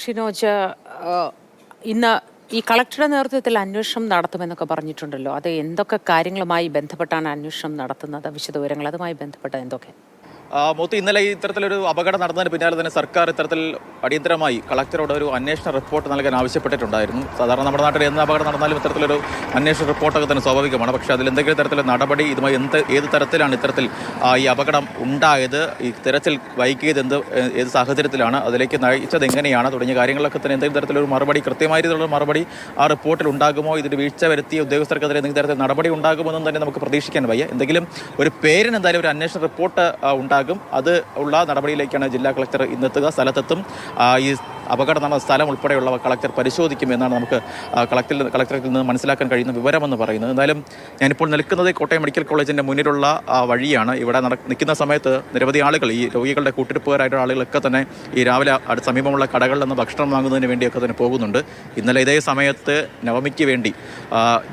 ഷിനോജ് ഇന്ന് ഈ കളക്ടറുടെ നേതൃത്വത്തിൽ അന്വേഷണം നടത്തുമെന്നൊക്കെ പറഞ്ഞിട്ടുണ്ടല്ലോ. അത് എന്തൊക്കെ കാര്യങ്ങളുമായി ബന്ധപ്പെട്ടാണ് അന്വേഷണം നടത്തുന്നത്? വിശദവിവരങ്ങൾ അതുമായി ബന്ധപ്പെട്ട എന്തൊക്കെ? മൂത്ത് ഇന്നലെ ഇത്തരത്തിലൊരു അപകടം നടന്നതിന് പിന്നാലെ തന്നെ സർക്കാർ ഇത്തരത്തിൽ അടിയന്തരമായി കളക്ടറോട് ഒരു അന്വേഷണ റിപ്പോർട്ട് നൽകാൻ ആവശ്യപ്പെട്ടിട്ടുണ്ടായിരുന്നു. സാധാരണ നമ്മുടെ നാട്ടിൽ എന്ത് അപകടം നടന്നാലും ഇത്തരത്തിലൊരു അന്വേഷണ റിപ്പോർട്ടൊക്കെ തന്നെ സ്വാഭാവികമാണ്. പക്ഷേ അതിൽ എന്തെങ്കിലും തരത്തിലുള്ള നടപടി ഇതുമായി എന്ത് ഏത് തരത്തിലാണ് ഇത്തരത്തിൽ ഈ അപകടം ഉണ്ടായത് ഈ തിരച്ചിൽ വൈകിയത് എന്ത് ഏത് സാഹചര്യത്തിലാണ് അതിലേക്ക് നയിച്ചത് എങ്ങനെയാണ് തുടങ്ങിയ കാര്യങ്ങളൊക്കെ തന്നെ എന്തെങ്കിലും തരത്തിലൊരു മറുപടി കൃത്യമായ രീതിയിലുള്ള മറുപടി ആ റിപ്പോർട്ടിൽ ഉണ്ടാകുമോ? ഇതിന് വീഴ്ച വരുത്തിയ ഉദ്യോഗസ്ഥർക്കെതിരെ എന്തെങ്കിലും തരത്തിൽ നടപടി ഉണ്ടാകുമോ എന്നും തന്നെ നമുക്ക് പ്രതീക്ഷിക്കാൻ വയ്യ. എന്തെങ്കിലും ഒരു പേരിന് എന്തായാലും ഒരു അന്വേഷണ റിപ്പോർട്ട് ആ, ഉണ്ടാകും. അത് ഉള്ള നടപടിയിലേക്കാണ് ജില്ലാ കളക്ടർ ഇന്നെത്തുക. സ്ഥലത്തെത്തും. ഈ അപകടം നടന്ന സ്ഥലം ഉൾപ്പെടെയുള്ളവ കളക്ടർ പരിശോധിക്കും എന്നാണ് നമുക്ക് കളക്ടർ കളക്ടറിൽ നിന്ന് മനസ്സിലാക്കാൻ കഴിയുന്ന വിവരമെന്ന് പറയുന്നത്. എന്തായാലും ഞാനിപ്പോൾ നിൽക്കുന്നത് കോട്ടയം മെഡിക്കൽ കോളേജിന്റെ മുന്നിലുള്ള വഴിയാണ്. ഇവിടെ നിൽക്കുന്ന സമയത്ത് നിരവധി ആളുകൾ ഈ രോഗികളുടെ കൂട്ടിരിപ്പുകാരായിട്ടുള്ള ആളുകളൊക്കെ തന്നെ ഈ രാവിലെ അടുത്ത സമീപമുള്ള കടകളിൽ നിന്ന് ഭക്ഷണം വാങ്ങുന്നതിന് വേണ്ടിയൊക്കെ തന്നെ പോകുന്നുണ്ട്. ഇന്നലെ ഇതേ സമയത്ത് നവമിക്ക് വേണ്ടി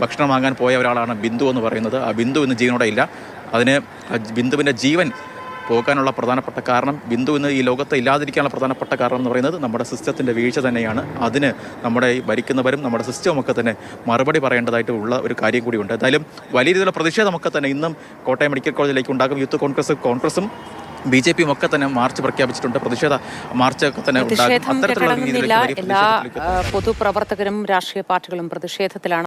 ഭക്ഷണം വാങ്ങാൻ പോയ ഒരാളാണ് ബിന്ദു എന്ന് പറയുന്നത്. ആ ബിന്ദു ഇന്ന് ജീവനോടെ ഇല്ല. അതിന് ബിന്ദുവിന്റെ ജീവൻ പോകാനുള്ള പ്രധാനപ്പെട്ട കാരണം ബിന്ദു ഇന്ന് ഈ ലോകത്ത് ഇല്ലാതിരിക്കാനുള്ള പ്രധാനപ്പെട്ട കാരണം എന്ന് പറയുന്നത് നമ്മുടെ സിസ്റ്റത്തിന്റെ വീഴ്ച തന്നെയാണ്. അതിന് നമ്മുടെ ഈ ഭരിക്കുന്നവരും നമ്മുടെ സിസ്റ്റവും ഒക്കെ തന്നെ മറുപടി പറയേണ്ടതായിട്ട് ഉള്ള ഒരു കാര്യം കൂടിയുണ്ട്. എന്തായാലും വലിയ രീതിയിലുള്ള പ്രതിഷേധമൊക്കെ തന്നെ ഇന്നും കോട്ടയം മെഡിക്കൽ കോളേജിലേക്ക് ഉണ്ടാകും. യൂത്ത് കോൺഗ്രസ് കോൺഗ്രസും ബി ജെ പിയും ഒക്കെ തന്നെ മാർച്ച് പ്രഖ്യാപിച്ചിട്ടുണ്ട്. പ്രതിഷേധ മാർച്ച് ഒക്കെ തന്നെ എല്ലാ പൊതുപ്രവർത്തകരും രാഷ്ട്രീയ പാർട്ടികളും പ്രതിഷേധത്തിലാണ്.